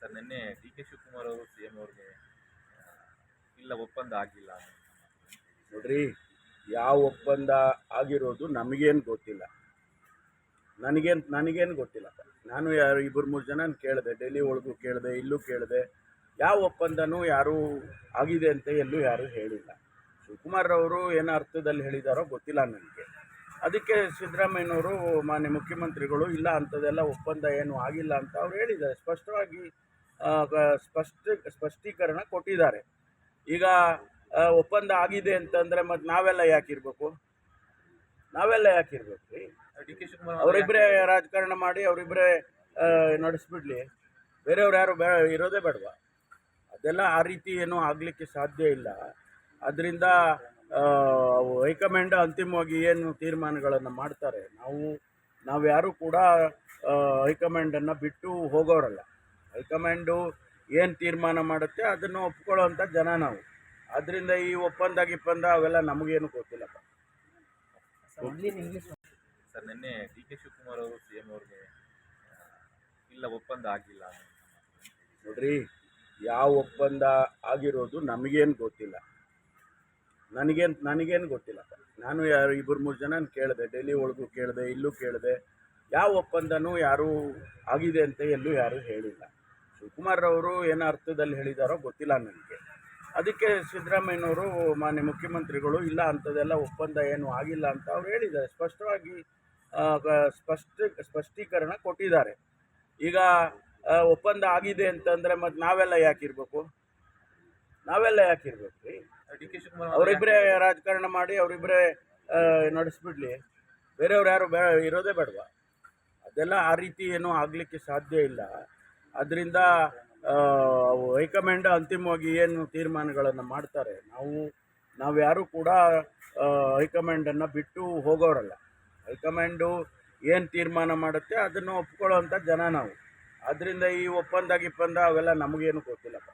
Sir, ನಿನ್ನೆ D K Shivakumar ಅವರು C M ಅವ್ರಿಗೆ ಇಲ್ಲ, ಒಪ್ಪಂದ ಆಗಿಲ್ಲ ನೋಡ್ರಿ, ಯಾವ ಒಪ್ಪಂದ ಆಗಿರೋದು ನಮಗೇನು ಗೊತ್ತಿಲ್ಲ. ನನಗೇನು ನನಗೇನು ಗೊತ್ತಿಲ್ಲ ನಾನು ಯಾರು, ಇಬ್ಬರು ಮೂರು ಜನ ಕೇಳಿದೆ, ಡೆಲ್ಲಿ ಒಳಗೂ ಕೇಳಿದೆ, ಇಲ್ಲೂ ಕೇಳಿದೆ, ಯಾವ ಒಪ್ಪಂದನೂ ಯಾರೂ ಆಗಿದೆ ಅಂತ ಎಲ್ಲೂ ಯಾರೂ ಹೇಳಿಲ್ಲ. ಶಿವಕುಮಾರ್ ಅವರು ಏನೋ ಅರ್ಥದಲ್ಲಿ ಹೇಳಿದಾರೋ ಗೊತ್ತಿಲ್ಲ ನನಗೆ. ಅದಕ್ಕೆ ಸಿದ್ದರಾಮಯ್ಯನವರು ಮಾನ್ಯ ಮುಖ್ಯಮಂತ್ರಿಗಳು, ಇಲ್ಲ ಅಂಥದ್ದೆಲ್ಲ ಒಪ್ಪಂದ ಏನು ಆಗಿಲ್ಲ ಅಂತ ಅವ್ರು ಹೇಳಿದ್ದಾರೆ. ಸ್ಪಷ್ಟವಾಗಿ ಸ್ಪಷ್ಟ ಸ್ಪಷ್ಟೀಕರಣ ಕೊಟ್ಟಿದ್ದಾರೆ. ಈಗ ಒಪ್ಪಂದ ಆಗಿದೆ ಅಂತಂದರೆ ಮತ್ತು ನಾವೆಲ್ಲ ಯಾಕಿರ್ಬೇಕು? ನಾವೆಲ್ಲ ಯಾಕಿರ್ಬೇಕು? ರೀ ಡಿ ಕೆ ಶಿವಕುಮಾರ್ ಅವರಿಬ್ಬರೇ ರಾಜಕಾರಣ ಮಾಡಿ ಅವರಿಬ್ಬರೇ ನಡೆಸ್ಬಿಡ್ಲಿ. ಬೇರೆಯವ್ರು ಯಾರು ಬೇ ಇರೋದೇ ಬೇಡವಾ? ಅದೆಲ್ಲ ಆ ರೀತಿ ಏನೂ ಆಗಲಿಕ್ಕೆ ಸಾಧ್ಯ ಇಲ್ಲ. ಅದರಿಂದ ಹೈಕಮಾಂಡ್ ಅಂತಿಮವಾಗಿ ಏನು ತೀರ್ಮಾನಗಳನ್ನು ಮಾಡ್ತಾರೆ? ನಾವು ನಾವು ಯಾರೂ ಕೂಡ ಹೈಕಮಾಂಡನ್ನು ಬಿಟ್ಟು ಹೋಗೋರಲ್ಲ. ಹೈಕಮಾಂಡು ಏನು ತೀರ್ಮಾನ ಮಾಡುತ್ತೆ ಅದನ್ನು ಒಪ್ಕೊಳ್ಳೋವಂಥ ಜನ ನಾವು. ಅದರಿಂದ ಈ ಒಪ್ಪಂದ ಗಿಪ್ಪಂದ ಅವೆಲ್ಲ ನಮಗೇನು ಗೊತ್ತಿಲ್ಲಪ್ಪ. ಸರ್ ನಿನ್ನೆ ಡಿ ಕೆ ಶಿವಕುಮಾರ್ ಅವರು ಸಿ ಎಂ ಅವ್ರಿಗೆ ಇಲ್ಲ ಒಪ್ಪಂದ ಆಗಿಲ್ಲ ನೋಡ್ರಿ ಯಾವ ಒಪ್ಪಂದ ಆಗಿರೋದು ನಮಗೇನು ಗೊತ್ತಿಲ್ಲ. ನನಗೇನು ನನಗೇನು ಗೊತ್ತಿಲ್ಲ. ನಾನು ಯಾರು ಇಬ್ಬರು ಮೂರು ಜನ ಕೇಳಿದೆ ಡೆಲ್ಲಿ ಒಳಗೂ ಕೇಳಿದೆ ಇಲ್ಲೂ ಕೇಳಿದೆ ಯಾವ ಒಪ್ಪಂದನೂ ಯಾರೂ ಆಗಿದೆ ಅಂತ ಎಲ್ಲೂ ಯಾರೂ ಹೇಳಿಲ್ಲ. ಶಿವಕುಮಾರ್ ಅವರು ಏನೋ ಅರ್ಥದಲ್ಲಿ ಹೇಳಿದಾರೋ ಗೊತ್ತಿಲ್ಲ ನನಗೆ. ಅದಕ್ಕೆ ಸಿದ್ದರಾಮಯ್ಯನವರು ಮಾನ್ಯ ಮುಖ್ಯಮಂತ್ರಿಗಳು ಇಲ್ಲ ಅಂಥದ್ದೆಲ್ಲ ಒಪ್ಪಂದ ಏನು ಆಗಿಲ್ಲ ಅಂತ ಅವ್ರು ಹೇಳಿದ್ದಾರೆ. ಸ್ಪಷ್ಟವಾಗಿ ಸ್ಪಷ್ಟ ಸ್ಪಷ್ಟೀಕರಣ ಕೊಟ್ಟಿದ್ದಾರೆ. ಈಗ ಒಪ್ಪಂದ ಆಗಿದೆ ಅಂತಂದರೆ ಮತ್ತು ನಾವೆಲ್ಲ ಯಾಕಿರ್ಬೇಕು? ನಾವೆಲ್ಲ ಯಾಕಿರ್ಬೇಕು? ರೀ ಅವರಿಬ್ಬರೇ ರಾಜಕಾರಣ ಮಾಡಿ ಅವರಿಬ್ಬರೇ ನಡೆಸ್ಬಿಡ್ಲಿ. ಬೇರೆಯವ್ರು ಯಾರು ಬೇ ಇರೋದೇ ಬೇಡವಾ? ಅದೆಲ್ಲ ಆ ರೀತಿ ಏನೂ ಆಗಲಿಕ್ಕೆ ಸಾಧ್ಯ ಇಲ್ಲ. ಅದರಿಂದ ಹೈಕಮಾಂಡ್ ಅಂತಿಮವಾಗಿ ಏನು ತೀರ್ಮಾನಗಳನ್ನು ಮಾಡ್ತಾರೆ? ನಾವು ನಾವು ಯಾರೂ ಕೂಡ ಹೈಕಮಾಂಡನ್ನು ಬಿಟ್ಟು ಹೋಗೋರಲ್ಲ. ಹೈಕಮಾಂಡು ಏನು ತೀರ್ಮಾನ ಮಾಡುತ್ತೆ ಅದನ್ನು ಒಪ್ಕೊಳ್ಳೋವಂಥ ಜನ ನಾವು. ಆದ್ದರಿಂದ ಈ ಒಪ್ಪಂದ ಗಿಪ್ಪಂದ ಅವೆಲ್ಲ ನಮಗೇನು ಗೊತ್ತಿಲ್ಲಪ್ಪ.